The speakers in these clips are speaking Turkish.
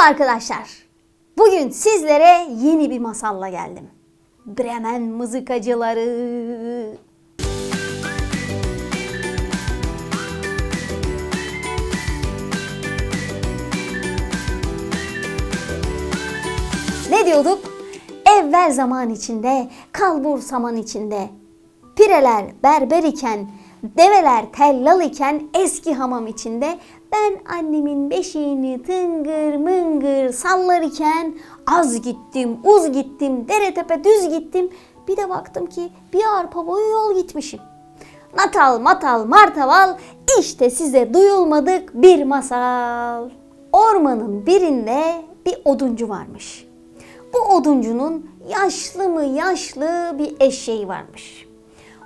arkadaşlar. Bugün sizlere yeni bir masalla geldim. Bremen mızıkacıları. Ne diyorduk? Evvel zaman içinde, kalbur saman içinde. Pireler berber iken, develer tellal iken eski hamam içinde ben annemin beşiğini tıngır mıngır sallar iken az gittim, uz gittim, dere tepe düz gittim. Bir de baktım ki bir arpa boyu yol gitmişim. Natal matal martaval işte size duyulmadık bir masal. Ormanın birinde bir oduncu varmış. Bu oduncunun yaşlı mı yaşlı bir eşeği varmış.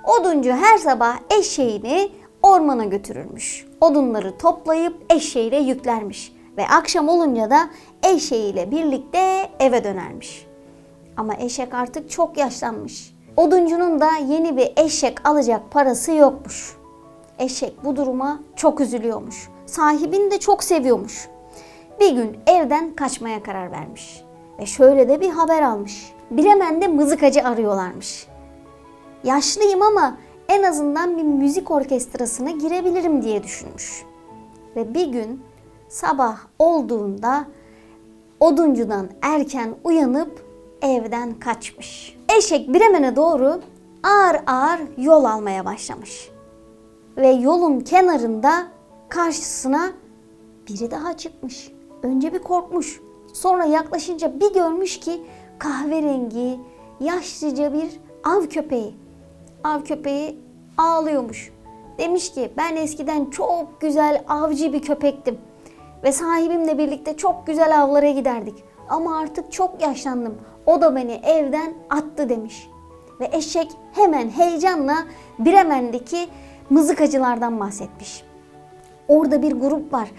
Oduncu her sabah eşeğini ormana götürürmüş. Odunları toplayıp eşeğiyle yüklermiş ve akşam olunca da eşeğiyle birlikte eve dönermiş. Ama eşek artık çok yaşlanmış. Oduncunun da yeni bir eşek alacak parası yokmuş. Eşek bu duruma çok üzülüyormuş. Sahibini de çok seviyormuş. Bir gün evden kaçmaya karar vermiş. Ve şöyle de bir haber almış. Bremen'de mızıkacı arıyorlarmış. Yaşlıyım ama en azından bir müzik orkestrasına girebilirim diye düşünmüş. Ve bir gün sabah olduğunda oduncudan erken uyanıp evden kaçmış. Eşek Bremen'e doğru ağır ağır yol almaya başlamış. Ve yolun kenarında karşısına biri daha çıkmış. Önce bir korkmuş. Sonra yaklaşınca bir görmüş ki kahverengi, yaşlıca bir av köpeği. Av köpeği ağlıyormuş. Demiş ki ben eskiden çok güzel avcı bir köpektim. Ve sahibimle birlikte çok güzel avlara giderdik. Ama artık çok yaşlandım. O da beni evden attı demiş. Ve eşek hemen heyecanla Bremen'deki mızıkacılardan bahsetmiş. Orada bir grup var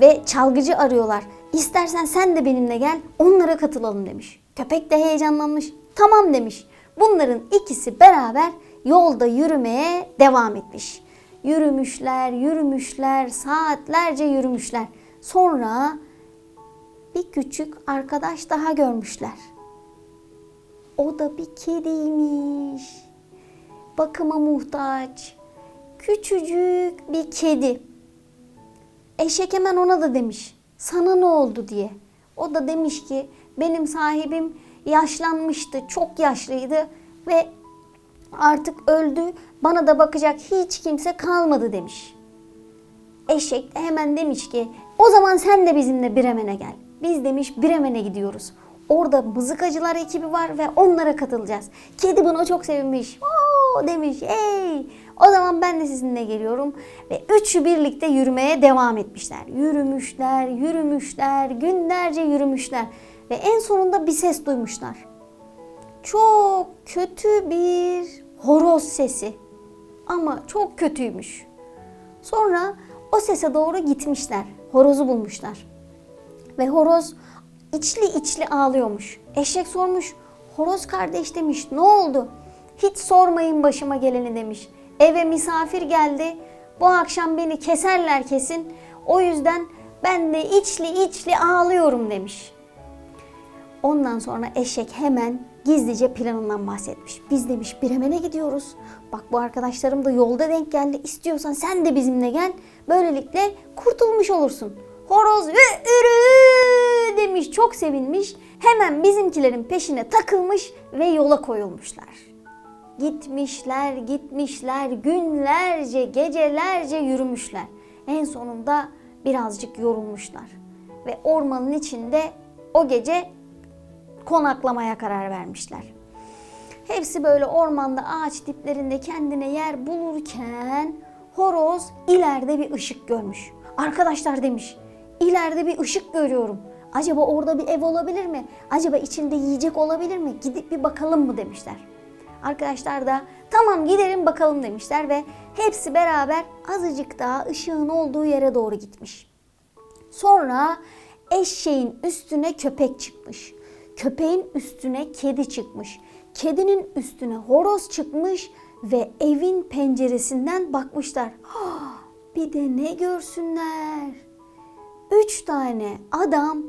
ve çalgıcı arıyorlar. İstersen sen de benimle gel, onlara katılalım demiş. Köpek de heyecanlanmış. Tamam demiş. Bunların ikisi beraber yolda yürümeye devam etmiş. Yürümüşler, yürümüşler, saatlerce yürümüşler. Sonra bir küçük arkadaş daha görmüşler. O da bir kediymiş. Bakıma muhtaç. Küçücük bir kedi. Eşek hemen ona da demiş. Sana ne oldu diye. O da demiş ki benim sahibim yaşlanmıştı, çok yaşlıydı ve artık öldü. Bana da bakacak hiç kimse kalmadı demiş. Eşek de hemen demiş ki o zaman sen de bizimle Bremen'e gel. Biz demiş Bremen'e gidiyoruz. Orada mızıkacılar ekibi var ve onlara katılacağız. Kedi buna çok sevinmiş. Oo demiş hey o zaman ben de sizinle geliyorum. Ve üçü birlikte yürümeye devam etmişler. Yürümüşler, yürümüşler, günlerce yürümüşler. Ve en sonunda bir ses duymuşlar. Çok kötü bir horoz sesi. Ama çok kötüymüş. Sonra o sese doğru gitmişler. Horozu bulmuşlar. Ve horoz içli içli ağlıyormuş. Eşek sormuş. Horoz kardeş demiş. Ne oldu? Hiç sormayın başıma geleni demiş. Eve misafir geldi. Bu akşam beni keserler kesin. O yüzden ben de içli içli ağlıyorum demiş. Ondan sonra eşek hemen gizlice planından bahsetmiş. Biz demiş Bremen'e gidiyoruz. Bak bu arkadaşlarım da yolda denk geldi. İstiyorsan sen de bizimle gel. Böylelikle kurtulmuş olursun. Horoz ve ürü demiş çok sevinmiş. Hemen bizimkilerin peşine takılmış ve yola koyulmuşlar. Gitmişler, gitmişler, günlerce, gecelerce yürümüşler. En sonunda birazcık yorulmuşlar. Ve ormanın içinde o gece konaklamaya karar vermişler. Hepsi böyle ormanda ağaç diplerinde kendine yer bulurken horoz ileride bir ışık görmüş. Arkadaşlar demiş, ileride bir ışık görüyorum. Acaba orada bir ev olabilir mi? Acaba içinde yiyecek olabilir mi? Gidip bir bakalım mı demişler. Arkadaşlar da tamam gidelim bakalım demişler ve hepsi beraber azıcık daha ışığın olduğu yere doğru gitmiş. Sonra eşeğin üstüne köpek çıkmış. Köpeğin üstüne kedi çıkmış. Kedinin üstüne horoz çıkmış ve evin penceresinden bakmışlar. Bir de ne görsünler? Üç tane adam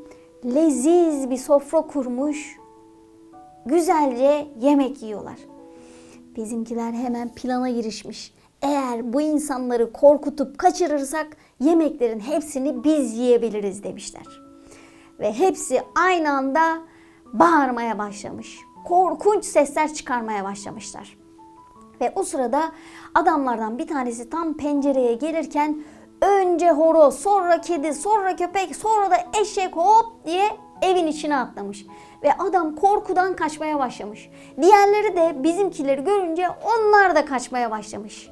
leziz bir sofra kurmuş. Güzelce yemek yiyorlar. Bizimkiler hemen plana girişmiş. Eğer bu insanları korkutup kaçırırsak yemeklerin hepsini biz yiyebiliriz demişler. Ve hepsi aynı anda bağırmaya başlamış. Korkunç sesler çıkarmaya başlamışlar. Ve o sırada adamlardan bir tanesi tam pencereye gelirken önce horoz, sonra kedi, sonra köpek, sonra da eşek hop diye evin içine atlamış. Ve adam korkudan kaçmaya başlamış. Diğerleri de bizimkileri görünce onlar da kaçmaya başlamış.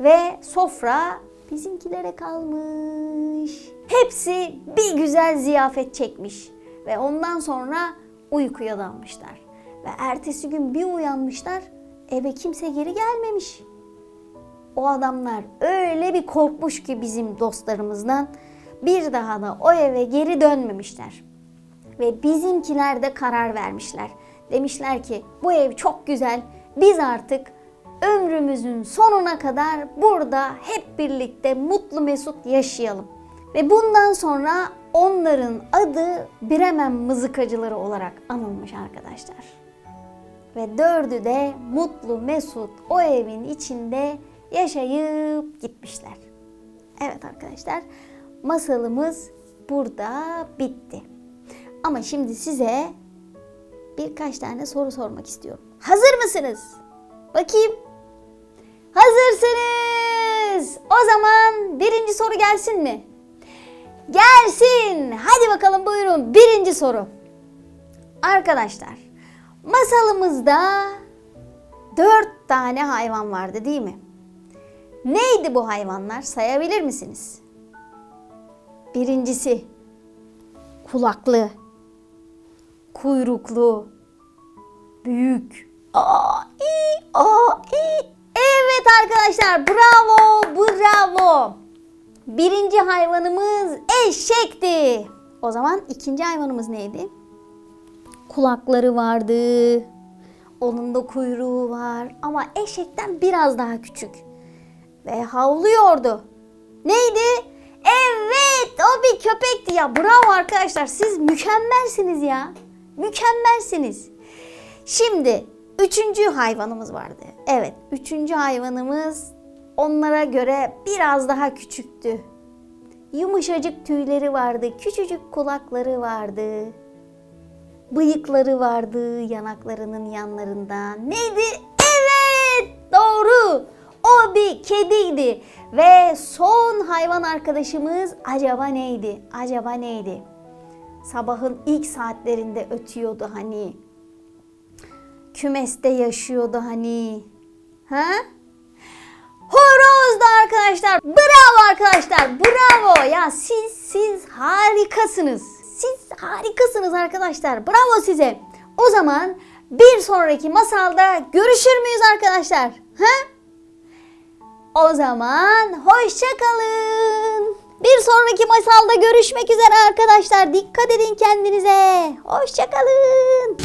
Ve sofra bizimkilere kalmış. Hepsi bir güzel ziyafet çekmiş. Ve ondan sonra uykuya dalmışlar. Ve ertesi gün bir uyanmışlar eve kimse geri gelmemiş. O adamlar öyle bir korkmuş ki bizim dostlarımızdan bir daha da o eve geri dönmemişler. Ve bizimkiler de karar vermişler. Demişler ki bu ev çok güzel. Biz artık ömrümüzün sonuna kadar burada hep birlikte mutlu mesut yaşayalım. Ve bundan sonra onların adı Bremen mızıkacıları olarak anılmış arkadaşlar. Ve dördü de mutlu mesut o evin içinde yaşayıp gitmişler. Evet arkadaşlar masalımız burada bitti. Ama şimdi size birkaç tane soru sormak istiyorum. Hazır mısınız? Bakayım. Hazırsınız. O zaman birinci soru gelsin mi? Gelsin. Hadi bakalım buyurun. Birinci soru. Arkadaşlar masalımızda dört tane hayvan vardı değil mi? Neydi bu hayvanlar? Sayabilir misiniz? Birincisi kulaklı, kuyruklu, büyük. Aa, i, aa, i. Evet arkadaşlar bravo bravo. Birinci hayvanımız eşekti. O zaman ikinci hayvanımız neydi? Kulakları vardı. Onun da kuyruğu var ama eşekten biraz daha küçük. Ve havlıyordu. Neydi? Evet o bir köpekti ya. Bravo arkadaşlar siz mükemmelsiniz ya. Mükemmelsiniz. Şimdi üçüncü hayvanımız vardı. Evet üçüncü hayvanımız onlara göre biraz daha küçüktü. Yumuşacık tüyleri vardı, küçücük kulakları vardı. Bıyıkları vardı yanaklarının yanlarında. Neydi? Evet doğru. O bir kediydi. Ve son hayvan arkadaşımız acaba neydi? Acaba neydi? Sabahın ilk saatlerinde ötüyordu hani. Kümeste yaşıyordu hani. Ha? Horozdu arkadaşlar. Bravo arkadaşlar. Bravo. Ya siz siz harikasınız. Siz harikasınız arkadaşlar. Bravo size. O zaman bir sonraki masalda görüşür müyüz arkadaşlar? Ha? O zaman hoşça kalın. Bir sonraki masalda görüşmek üzere arkadaşlar. Dikkat edin kendinize. Hoşça kalın.